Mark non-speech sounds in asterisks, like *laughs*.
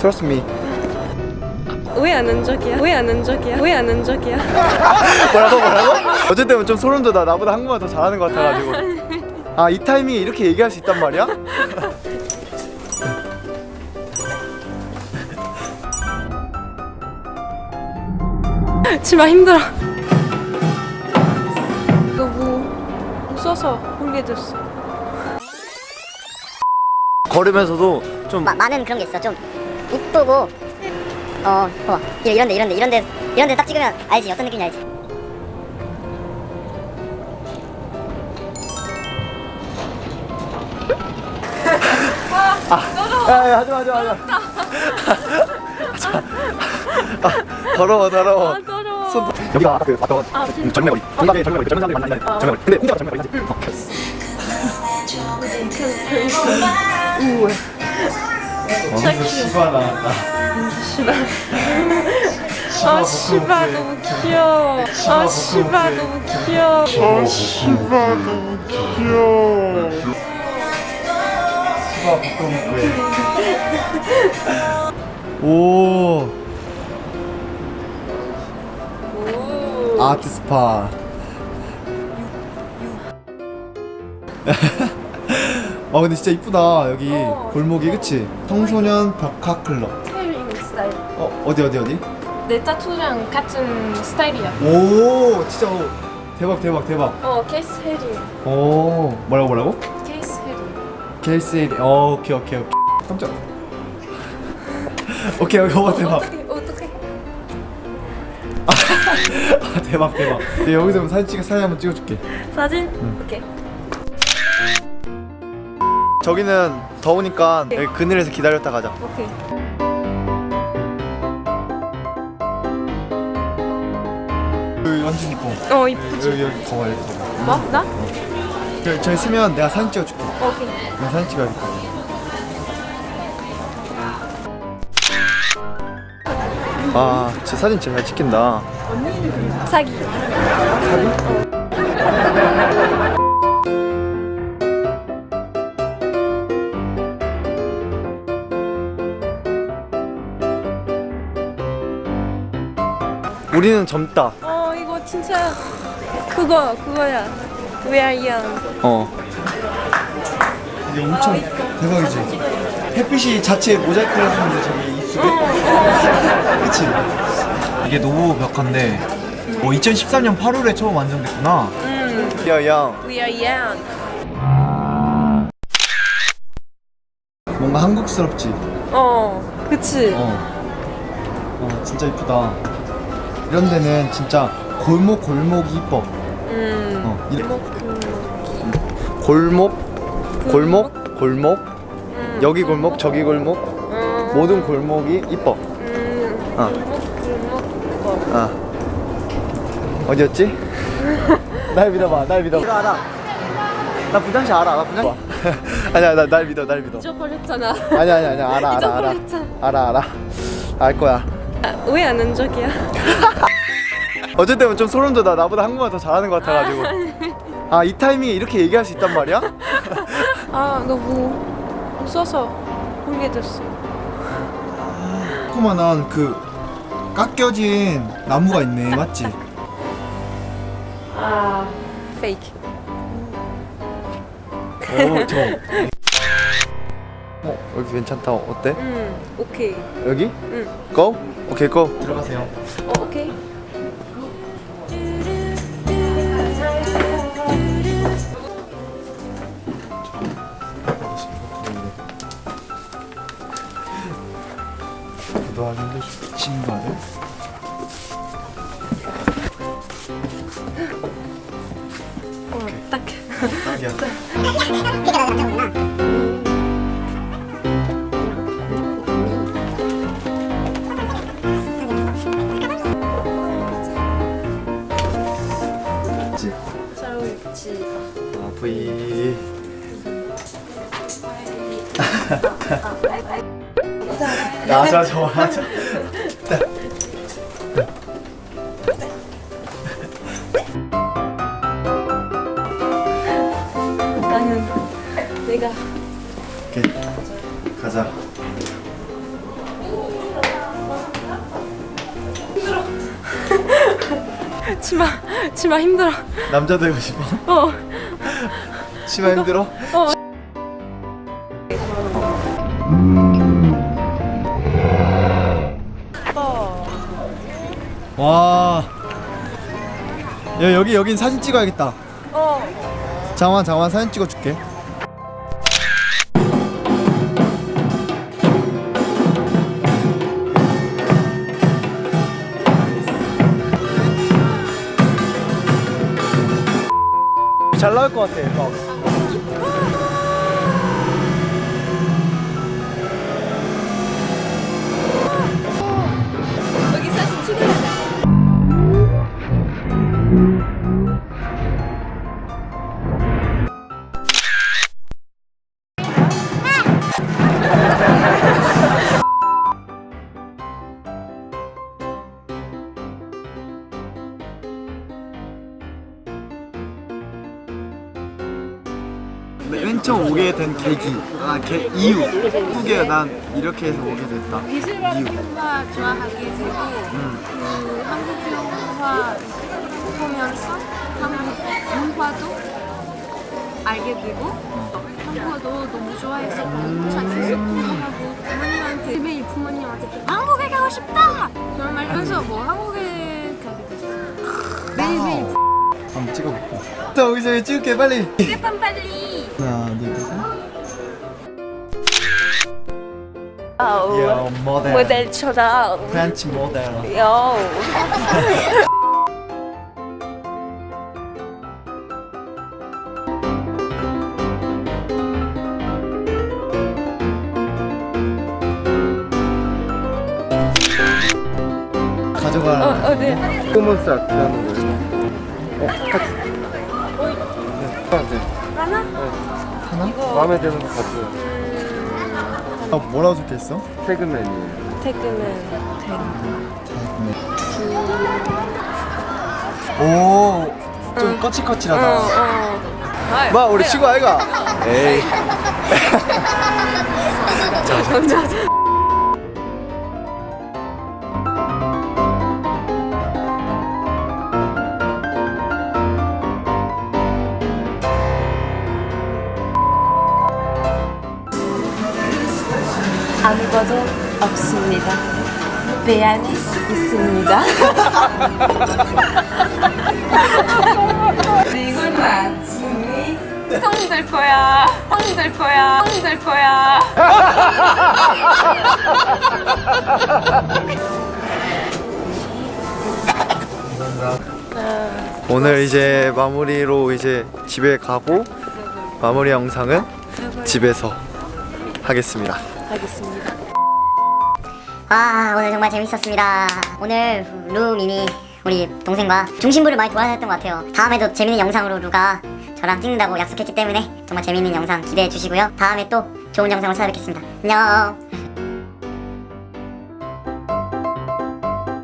Trust me. 왜안한 적이야? 왜안한 적이야? 왜안한 적이야? *laughs* 뭐라고 뭐라고? 어쨌든 좀 소름 돋아. 나보다 한국말 더 잘하는 것 같아가지고. 아 이 타이밍에 이렇게 얘기할 수 있단 말이야? *laughs* 치마 힘들어. 너무 웃어서 울게 됐어. 걸으면서도 좀 마- 많은 그런 게 있어. 좀 이쁘고 어, 봐봐. 이런- 이런데 이런데 이런데 이런데 딱 찍으면 알지. 어떤 느낌인지 알지. 야야 하지마 하지마 하지마 아, 더러워 더러워 아, 더러워. 손 여기가 아까 그 왔던 아, 음, 젊은 머리 동갑의 젊은 머리 젊은 사람들이 많이 다니는 젊은 머리 근데 홍대가 젊은 머리 진짜 귀여워. 시바 나왔다. 씨발. 아 씨발 너무 귀여워. 아 씨발 너무 귀여워. 시바 볶음국에 오. 아트 스파 아 근데 진짜 이쁘다 여기 어. 골목이 그치? 청소년 벽화 클럽 스타일링 스타일. 어 어디 어디 어디? 내 타투랑 같은 스타일이야. 오 진짜 오, 대박 대박 대박 어 케이스 헤리. 오 뭐라고 뭐라고? 케이스 헤리. 켈세이 어 오케이 오케이 오케이 깜짝 *laughs* 오케이 오케이 어 대박. *laughs* 아, 대박 대박 네, 여기서 사진 찍어 사진 한번 찍어줄게 사진? 오케이. 저기는 더우니까 여기 그늘에서 기다렸다 가자 오케이. 여기 완전 이뻐 어 이쁘지. 여기 여기 거봐 여기 거봐 뭐? 나? 저기, 저기 쓰면 내가 사진 찍어줄게 오케이. 내가 사진 찍어야겠다 아 진짜 사진 진짜 잘 찍힌다 사기. 우리는 젊다 어 이거 진짜 그거 그거야. We are young. 어 이게 엄청 대박이지 햇빛이 자체 모자이크를 해주는데 저기 입술에 그치? 이게 노부 벽화인데 뭐 2013년 8월에 처음 완성됐구나 음. 야야 We are young. 뭔가 한국스럽지? 어. 그치. 어. 어 진짜 이쁘다 이런 데는 진짜 골목 골목이 이뻐 음. 어, 이- 골목 골목 골목 골목 음. 여기 골목 저기 골목 음. 모든 골목이 이뻐 음. 어. 골목 골목. 아 어디였지? *laughs* 날 믿어봐 날 믿어 이거 알아 나 분장실 알아 나 분장 *laughs* 아니야 나 날 믿어 날 믿어 잊어버렸잖아. 아니야 아니야 아니야 알아 *laughs* 알아 알아 잊어버렸잖아. 알아 알아 알 거야 왜 안 한 적이야? *laughs* 어쨌든 좀 소름 돋아 나보다 한국말 더 잘하는 것 같아가지고 *laughs* 아 이 타이밍에 이렇게 얘기할 수 있단 말이야? *laughs* 아 너무 웃어서 울게 됐어. 조그만한 그 깎여진 나무가 있네 맞지? 아 페이크. 오 저. 어 여기 괜찮다 어때? 음 오케이. 여기? 음. 고? 오케이 고. 들어가세요. 어 오케이. 구도하기 힘들 신발을. 어 딱. 딱이야 *laughs* 나자 저 하자. 나는 내가 오케이. 가자. *laughs* 치마 치마 힘들어. 남자 되고 싶어? 어 치마 힘들어? 어 와. 야, 여기 여긴 사진 찍어야겠다. 어. 장환 장환 사진 찍어줄게. 잘 나올 것 같아. 막. 맨 처음 오게 된 계기, 아, 계, 이유. 후계가 난 이렇게 해서 오게 됐다. 미술 이유. 좋아하게 되고 그 한국 영화 보면서 한국 문화도 알게 되고 한국어도 너무 좋아해서 자주 공부하고 부모님한테 매일 부모님한테 한국에 가고 싶다 그런 말 해서 뭐 한국에 가게 됐어요 매일매일 한번 찍어볼게. 자, 여기서 여기 찍을게, 빨리. 빨리 어, 야, 모델. 모델처럼 프렌치 모델. 요 가져가. 어, 어디 포먼스 아트 하는 거예요. 어, 같이. 네, 하나? 하나? 마음에 드는 거 가져요. 아, 뭐라고 적혀있어? 태그맨이에요. 태그는 오, 좀 어, 거칠거칠하다. 어. 아, 마, 우리 친구 아이가? 에이. *laughs* 혼자 없습니다. 배 안에 있습니다. 그리고 아침에 똥될 거야. 똥될 거야. 똥될 거야. *laughs* 오늘 이제 마무리로 이제 집에 가고 마무리 영상은 집에서 하겠습니다. 하겠습니다. 아 오늘 정말 재밌었습니다. 오늘 루민이 우리 동생과 중심부를 많이 도와줬던 것 같아요. 다음에도 재밌는 영상으로 루가 저랑 찍는다고 약속했기 때문에 정말 재밌는 영상 기대해 주시고요. 다음에 또 좋은 영상으로 찾아뵙겠습니다. 안녕.